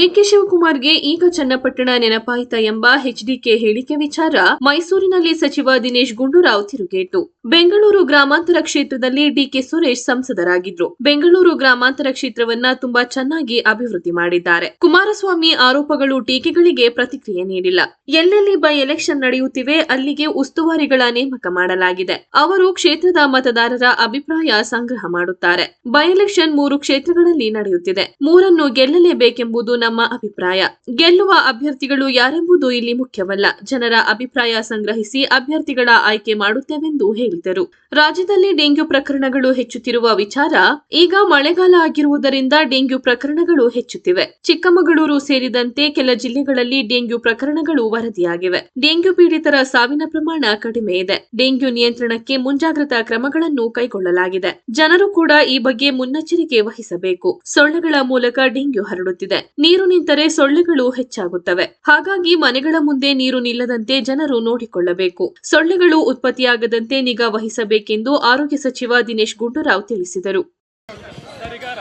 DK ಶಿವಕುಮಾರ್ಗೆ ಈಗ ಚನ್ನಪಟ್ಟಣ ನೆನಪಾಯಿತ ಎಂಬ HDK ಹೇಳಿಕೆ ವಿಚಾರ ಮೈಸೂರಿನಲ್ಲಿ ಸಚಿವ ದಿನೇಶ್ ಗುಂಡೂರಾವ್ ತಿರುಗೇಟು. ಬೆಂಗಳೂರು ಗ್ರಾಮಾಂತರ ಕ್ಷೇತ್ರದಲ್ಲಿ ಡಿಕೆ ಸುರೇಶ್ ಸಂಸದರಾಗಿದ್ರು. ಬೆಂಗಳೂರು ಗ್ರಾಮಾಂತರ ಕ್ಷೇತ್ರವನ್ನ ತುಂಬಾ ಚೆನ್ನಾಗಿ ಅಭಿವೃದ್ಧಿ ಮಾಡಿದ್ದಾರೆ. ಕುಮಾರಸ್ವಾಮಿ ಆರೋಪಗಳು ಟೀಕೆಗಳಿಗೆ ಪ್ರತಿಕ್ರಿಯೆ ನೀಡಿಲ್ಲ. ಎಲ್ಲೆಲ್ಲಿ ಬೈ ಎಲೆಕ್ಷನ್ ನಡೆಯುತ್ತಿವೆ ಅಲ್ಲಿಗೆ ಉಸ್ತುವಾರಿಗಳ ನೇಮಕ ಮಾಡಲಾಗಿದೆ. ಅವರು ಕ್ಷೇತ್ರದ ಮತದಾರರ ಅಭಿಪ್ರಾಯ ಸಂಗ್ರಹ ಮಾಡುತ್ತಾರೆ. ಬೈ ಎಲೆಕ್ಷನ್ ಮೂರು ಕ್ಷೇತ್ರಗಳಲ್ಲಿ ನಡೆಯುತ್ತಿದೆ. ಮೂರನ್ನು ಗೆಲ್ಲಲೇಬೇಕೆಂಬುದು ನಮ್ಮ ಅಭಿಪ್ರಾಯ. ಗೆಲ್ಲುವ ಅಭ್ಯರ್ಥಿಗಳು ಯಾರೆಂಬುದು ಇಲ್ಲಿ ಮುಖ್ಯವಲ್ಲ. ಜನರ ಅಭಿಪ್ರಾಯ ಸಂಗ್ರಹಿಸಿ ಅಭ್ಯರ್ಥಿಗಳ ಆಯ್ಕೆ ಮಾಡುತ್ತೇವೆಂದು ಹೇಳಿದರು. ರಾಜ್ಯದಲ್ಲಿ ಡೆಂಗ್ಯೂ ಪ್ರಕರಣಗಳು ಹೆಚ್ಚುತ್ತಿರುವ ವಿಚಾರ, ಈಗ ಮಳೆಗಾಲ ಆಗಿರುವುದರಿಂದ ಡೆಂಗ್ಯೂ ಪ್ರಕರಣಗಳು ಹೆಚ್ಚುತ್ತಿವೆ. ಚಿಕ್ಕಮಗಳೂರು ಸೇರಿದಂತೆ ಕೆಲ ಜಿಲ್ಲೆಗಳಲ್ಲಿ ಡೆಂಗ್ಯೂ ಪ್ರಕರಣಗಳು ವರದಿಯಾಗಿವೆ. ಡೆಂಗ್ಯೂ ಪೀಡಿತರ ಸಾವಿನ ಪ್ರಮಾಣ ಕಡಿಮೆ ಇದೆ. ಡೆಂಗ್ಯೂ ನಿಯಂತ್ರಣಕ್ಕೆ ಮುಂಜಾಗ್ರತಾ ಕ್ರಮಗಳನ್ನು ಕೈಗೊಳ್ಳಲಾಗಿದೆ. ಜನರು ಕೂಡ ಈ ಬಗ್ಗೆ ಮುನ್ನೆಚ್ಚರಿಕೆ ವಹಿಸಬೇಕು. ಸೊಳ್ಳೆಗಳ ಮೂಲಕ ಡೆಂಗ್ಯೂ ಹರಡುತ್ತಿದೆ. ನೀರು ನಿಂತರೆ ಸೊಳ್ಳೆಗಳು ಹೆಚ್ಚಾಗುತ್ತವೆ. ಹಾಗಾಗಿ ಮನೆಗಳ ಮುಂದೆ ನೀರು ನಿಲ್ಲದಂತೆ ಜನರು ನೋಡಿಕೊಳ್ಳಬೇಕು. ಸೊಳ್ಳೆಗಳು ಉತ್ಪತ್ತಿಯಾಗದಂತೆ ನಿಗಾ ವಹಿಸಬೇಕೆಂದು ಆರೋಗ್ಯ ಸಚಿವ ದಿನೇಶ್ ಗುಂಡೂರಾವ್ ತಿಳಿಸಿದರು.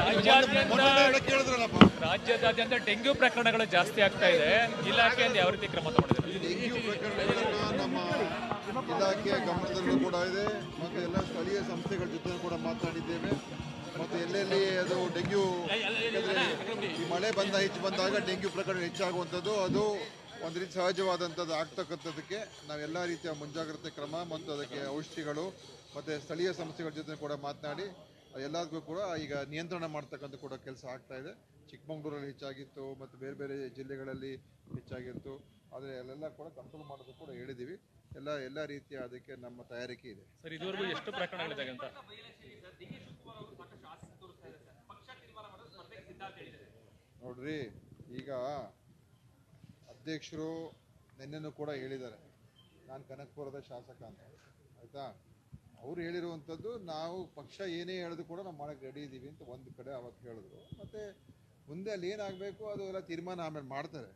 ರಾಜ್ಯಾದ್ಯಂತ ರಾಜ್ಯದಾದ್ಯಂತ ಡೆಂಗ್ಯೂ ಪ್ರಕರಣಗಳು ಜಾಸ್ತಿ ಆಗ್ತಾ ಇದೆ. ಇಲಾಖೆಯಿಂದ ಯಾವ ರೀತಿ ಕ್ರಮ ತಗೊಂಡಿದ್ದಾರೆ? ಡೆಂಗ್ಯೂ ಪ್ರಕರಣಗಳನ್ನು ನಮ್ಮ ಇಲಾಖೆಯ ಗಮನದಲ್ಲೂ ಕೂಡ ಇದೆ. ಮತ್ತು ಎಲ್ಲ ಸ್ಥಳೀಯ ಸಂಸ್ಥೆಗಳ ಜೊತೆ ಕೂಡ ಮಾತನಾಡಿದ್ದೇವೆ ಮತ್ತು ಎಲ್ಲೆಲ್ಲಿ ಅದು ಡೆಂಗ್ಯೂ ಈ ಮಳೆ ಬಂದ ಹೆಚ್ಚು ಬಂದಾಗ ಡೆಂಗ್ಯೂ ಪ್ರಕರಣ ಹೆಚ್ಚಾಗುವಂಥದ್ದು. ಅದು ಒಂದು ರೀತಿ ಸಹಜವಾದಂಥದ್ದು ಆಗ್ತಕ್ಕಂಥದ್ದಕ್ಕೆ ನಾವೆಲ್ಲ ರೀತಿಯ ಮುಂಜಾಗ್ರತೆ ಕ್ರಮ ಮತ್ತು ಅದಕ್ಕೆ ಔಷಧಿಗಳು ಮತ್ತು ಸ್ಥಳೀಯ ಸಂಸ್ಥೆಗಳ ಜೊತೆ ಕೂಡ ಮಾತನಾಡಿ ಎಲ್ಲದಕ್ಕೂ ಕೂಡ ಈಗ ನಿಯಂತ್ರಣ ಮಾಡ್ತಕ್ಕಂಥ ಕೂಡ ಕೆಲಸ ಆಗ್ತಾ ಇದೆ. ಚಿಕ್ಕಮಗಳೂರಲ್ಲಿ ಹೆಚ್ಚಾಗಿತ್ತು ಮತ್ತು ಬೇರೆ ಬೇರೆ ಜಿಲ್ಲೆಗಳಲ್ಲಿ ಹೆಚ್ಚಾಗಿತ್ತು. ಆದರೆ ಅಲ್ಲೆಲ್ಲ ಕೂಡ ಕಂಟ್ರೋಲ್ ಮಾಡೋದು ಕೂಡ ಹೇಳಿದ್ದೀವಿ ಎಲ್ಲ ಎಲ್ಲ ರೀತಿಯ ಅದಕ್ಕೆ ನಮ್ಮ ತಯಾರಿಕೆ ಇದೆ. ಸರ್ ಇದುವರೆಗೂ ಎಷ್ಟು ಪ್ರಕರಣಗಳಿದೆ ಅಂತ? ನೋಡ್ರಿ, ಈಗ ಅಧ್ಯಕ್ಷರು ನಿನ್ನೆನೂ ಕೂಡ ಹೇಳಿದ್ದಾರೆ. ನಾನು ಕನಕಪುರದ ಶಾಸಕ ಅಂತ. ಆಯ್ತಾ? ಅವ್ರು ಹೇಳಿರುವಂಥದ್ದು ನಾವು ಪಕ್ಷ ಏನೇ ಹೇಳಿದ್ರು ಕೂಡ ನಾವು ಮಾಡೋಕ್ಕೆ ರೆಡಿ ಇದ್ದೀವಿ ಅಂತ ಒಂದು ಕಡೆ ಅವತ್ತು ಹೇಳಿದ್ರು. ಮತ್ತು ಮುಂದೆ ಅಲ್ಲಿ ಏನಾಗಬೇಕು ಅದು ಎಲ್ಲ ತೀರ್ಮಾನ ಆಮೇಲೆ ಮಾಡ್ತಾರೆ.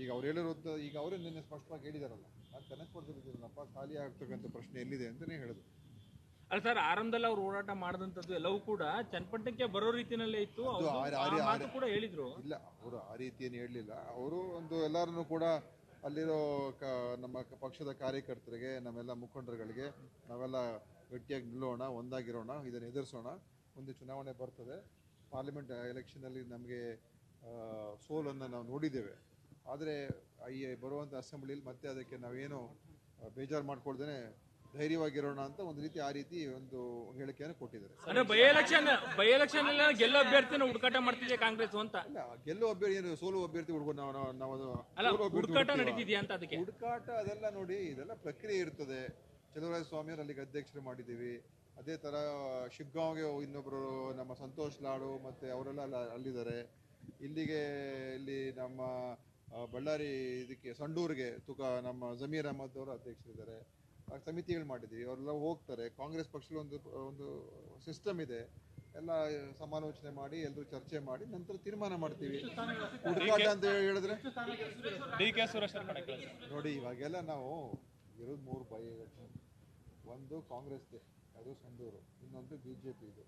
ಈಗ ಅವ್ರು ಹೇಳಿರುವಂಥ, ಈಗ ಅವರೇ ನಿನ್ನೆ ಸ್ಪಷ್ಟವಾಗಿ ಹೇಳಿದಾರಲ್ಲ, ನಾನು ಕನಕಪುರದಲ್ಲಿದ್ದೀನಪ್ಪ ಖಾಲಿ ಆಗ್ತಕ್ಕಂಥ ಪ್ರಶ್ನೆ ಎಲ್ಲಿದೆ ಅಂತಲೇ ಹೇಳಿದ್ರು. ಅಲ್ಲ ಸರ್ ಆರಂಭದಲ್ಲಿ ಅವ್ರು ಹೋರಾಟ ಮಾಡಿದಂಥದ್ದು ಎಲ್ಲವೂ ಕೂಡ ಚನ್ನಪಟ್ಟಣಕ್ಕೆ ಬರೋ ರೀತಿಯಲ್ಲೇ ಇತ್ತು. ಅದು ಆ ಮಾತು ಕೂಡ ಹೇಳಿದ್ರು. ಇಲ್ಲ ಅವರು ಆ ರೀತಿ ಏನು ಹೇಳಲಿಲ್ಲ. ಅವರು ಒಂದು ಎಲ್ಲರನ್ನೂ ಕೂಡ ಅಲ್ಲಿರೋ ಕ ನಮ್ಮ ಕ- ಪಕ್ಷದ ಕಾರ್ಯಕರ್ತರಿಗೆ ನಮ್ಮೆಲ್ಲ ಮುಖಂಡರುಗಳಿಗೆ ನಾವೆಲ್ಲ ಗಟ್ಟಿಯಾಗಿ ನಿಲ್ಲೋಣ ಒಂದಾಗಿರೋಣ ಇದನ್ನು ಎದುರಿಸೋಣ ಮುಂದೆ ಚುನಾವಣೆ ಬರ್ತದೆ. ಪಾರ್ಲಿಮೆಂಟ್ ಎಲೆಕ್ಷನಲ್ಲಿ ನಮಗೆ ಸೋಲನ್ನು ನಾವು ನೋಡಿದ್ದೇವೆ. ಆದರೆ ಈ ಬರುವಂಥ ಅಸೆಂಬ್ಲಿಯಲ್ಲಿ ಮತ್ತೆ ಅದಕ್ಕೆ ನಾವೇನು ಬೇಜಾರು ಮಾಡ್ಕೊಳ್ದೇನೆ ಧೈರ್ಯವಾಗಿರೋಣ ಅಂತ ಒಂದು ರೀತಿ ಆ ರೀತಿ ಒಂದು ಹೇಳಿಕೆಯನ್ನು ಕೊಟ್ಟಿದ್ದಾರೆ. ಅಂದ್ರೆ ಬೈ ಎಲೆಕ್ಷನ್ ಬೈ ಎಲೆಕ್ಷನ್ ಎಲ್ಲ ಗೆಲ್ಲೋ ಅಭ್ಯರ್ಥಿನ ಹುಡುಕಾಟ ಮಾಡ್ತಿದೆ ಕಾಂಗ್ರೆಸ್ ಅಂತ? ಇಲ್ಲ ಗೆಲ್ಲುವ ಅಭ್ಯರ್ಥಿ ಏನು ಸೋಲು ಅಭ್ಯರ್ಥಿ ಹುಡುಗ ನಾವು ನಾವು- ನಾವು ಅದು ಅಲ್ಲ ಸೋಲುವ ಅಭ್ಯರ್ಥಿ ಹುಡುಕಾಟ ಹುಡುಕ್ತೀವಾ? ನಡೀತಿದ್ಯಾ ಅಂತ ಅದಕ್ಕೆ? ಹುಡುಕಾಟ ಅದೆಲ್ಲ ನೋಡಿ ಇದೆಲ್ಲ ಪ್ರಕ್ರಿಯೆ ಇರ್ತದೆ. ಚಲುವರಾಯ ಸ್ವಾಮಿಯವರು ಅಲ್ಲಿಗೆ ಅಧ್ಯಕ್ಷರು ಮಾಡಿದ್ದೀವಿ. ಅದೇ ತರ ಶಿಗ್ಗಾಂವ್ಗೆ ಇನ್ನೊಬ್ಬರು ನಮ್ಮ ಸಂತೋಷ್ ಲಾಡು ಮತ್ತೆ ಅವರೆಲ್ಲ ಅಲ್ಲ- ಅಲ್ಲಿದ್ದಾರೆ. ಇಲ್ಲಿಗೆ ಇಲ್ಲಿ ನಮ್ಮ ಆ, ಬಳ್ಳಾರಿ ಇದಕ್ಕೆ ಸಂಡೂರ್ಗೆ ತುಕ ನಮ್ಮ ಜಮೀರ್ ಅಹಮದ್ ಅವರು ಅಧ್ಯಕ್ಷರಿದ್ದಾರೆ. ಸಮಿತಿಗಳು ಮಾಡಿದ್ವಿ. ಅವರೆಲ್ಲ ಹೋಗ್ತಾರೆ. ಕಾಂಗ್ರೆಸ್ ಪಕ್ಷದಲ್ಲಿ ಒಂದು ಒಂದು ಸಿಸ್ಟಮ್ ಇದೆ. ಎಲ್ಲ ಸಮಾಲೋಚನೆ ಮಾಡಿ ಎಲ್ಲರೂ ಚರ್ಚೆ ಮಾಡಿ ನಂತರ ತೀರ್ಮಾನ ಮಾಡ್ತೀವಿ. ಹುಡುಕಾಟ ಅಂತ ಹೇಳಿದ್ರೆ? ಡಿ ಕೆ ಸುರೇಶ್ ಅವ್ರ ಕಡೆ ಕೇಳಿ. ನೋಡಿ ಇವಾಗೆಲ್ಲ ನಾವು ಇರೋದು ಮೂರು ಬೈ ಒಂದು ಕಾಂಗ್ರೆಸ್ದೆ ಅದು ಸಂಡೂರು ಇನ್ನೊಂದು ಬಿ ಜೆ ಪಿದು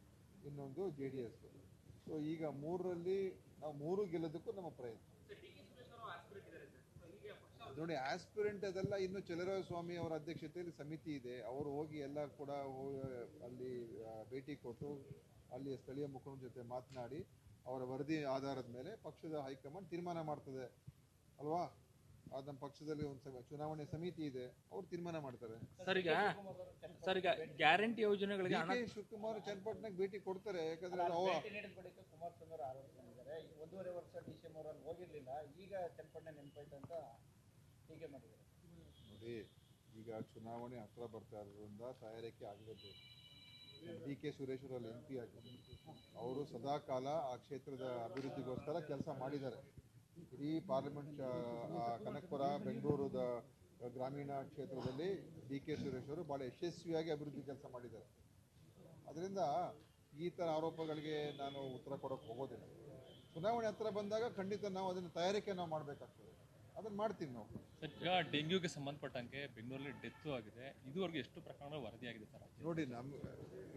ಇನ್ನೊಂದು ಜೆ ಡಿ ಎಸ್ ಸೊ ಈಗ ಮೂರರಲ್ಲಿ ನಾವು ಮೂರು ಗೆಲ್ಲೋದಕ್ಕೂ ನಮ್ಮ ಪ್ರಯತ್ನ. ನೋಡಿ ಆಸ್ಪಿರೆಂಟ್ ಅದೆಲ್ಲ ಇನ್ನು ಚಲರಾಯ ಸ್ವಾಮಿ ಅವರ ಅಧ್ಯಕ್ಷತೆಯಲ್ಲಿ ಸಮಿತಿ ಇದೆ. ಅವರು ಹೋಗಿ ಎಲ್ಲ ಕೂಡ ಹೋಗಿ ಅಲ್ಲಿ ಭೇಟಿ ಕೊಟ್ಟು ಅಲ್ಲಿ ಸ್ಥಳೀಯ ಮುಖಂಡರ ಜೊತೆ ಮಾತನಾಡಿ ಅವರ ವರದಿ ಆಧಾರದ ಮೇಲೆ ಪಕ್ಷದ ಹೈಕಮಾಂಡ್ ತೀರ್ಮಾನ ಮಾಡ್ತದೆ. ಅಲ್ವಾ? ಅದು ನಮ್ಮ ಪಕ್ಷದಲ್ಲಿ ಒಂದು ಚುನಾವಣೆ ಸಮಿತಿ ಇದೆ. ಅವ್ರು ತೀರ್ಮಾನ ಮಾಡ್ತಾರೆ. ಸರಿಗ ಸರಿಗ ಗ್ಯಾರಂಟಿ ಯೋಜನೆಗಳಿಗೆ ಡಿ ಕೆ ಶಿವಕುಮಾರ್ ಚನ್ನಪಟ್ಟಣಕ್ಕೆ ಭೇಟಿ ಕೊಡ್ತಾರೆ. ಯಾಕಂದ್ರೆ ಅದು ಅವ- ಕುಮಾರಸ್ವಾಮಿ ಅವರು ಆರೋಪ ಮಾಡಿದ್ದಾರೆ ಒಂದೂವರೆ ವರ್ಷ ಡಿ ಅಲ್ಲಿ ಎಂ ಹೋಗಿರ್ಲಿಲ್ಲ. ಈಗ ಚನ್ನಪಟ್ಟಣ ನೆನಪಾಯ್ತಾ ನೋಡಿ ಈಗ ಚುನಾವಣೆ ಹತ್ರ ಬರ್ತಾ ಇರೋದ್ರಿಂದ ತಯಾರಿಕೆ ಆಗಲೇಬೇಕು ಡಿ ಕೆ ಸುರೇಶ್ ಅವರಲ್ಲಿ ಎಂ ಪಿ ಆಗಿ. ಅವರು ಸದಾಕಾಲ ಆ ಕ್ಷೇತ್ರದ ಅಭಿವೃದ್ಧಿಗೋಸ್ಕರ ಕೆಲಸ ಮಾಡಿದ್ದಾರೆ. ಇಡೀ ಪಾರ್ಲಿಮೆಂಟ್ ಕನಕಪುರ, ಬೆಂಗಳೂರದ ಗ್ರಾಮೀಣ ಕ್ಷೇತ್ರದಲ್ಲಿ ಡಿ ಕೆ ಸುರೇಶ್ ಅವರು ಭಾಳ ಯಶಸ್ವಿಯಾಗಿ ಅಭಿವೃದ್ಧಿ ಕೆಲಸ ಮಾಡಿದ್ದಾರೆ. ಅದರಿಂದ ಈ ಥರ ಆರೋಪಗಳಿಗೆ ನಾನು ಉತ್ತರ ಕೊಡೋಕ್ಕೆ ಹೋಗೋದಿಲ್ಲ. ಚುನಾವಣೆ ಹತ್ರ ಬಂದಾಗ ಖಂಡಿತ ನಾವು ಅದನ್ನು ತಯಾರಿಕೆ ನಾವು ಮಾಡಬೇಕಾಗ್ತದೆ. ಅದನ್ನು ಮಾಡ್ತೀವಿ ನಾವು. ಸರ್ ಈಗ ಡೆಂಗ್ಯೂಗೆ ಸಂಬಂಧಪಟ್ಟಂಗೆ ಬೆಂಗಳೂರಲ್ಲಿ ಡೆತ್ ಆಗಿದೆ. ಇದುವರೆಗೂ ಎಷ್ಟು ಪ್ರಕರಣಗಳು ವರದಿಯಾಗಿದೆ ಸರ್? ನೋಡಿ ನಮ್ಮ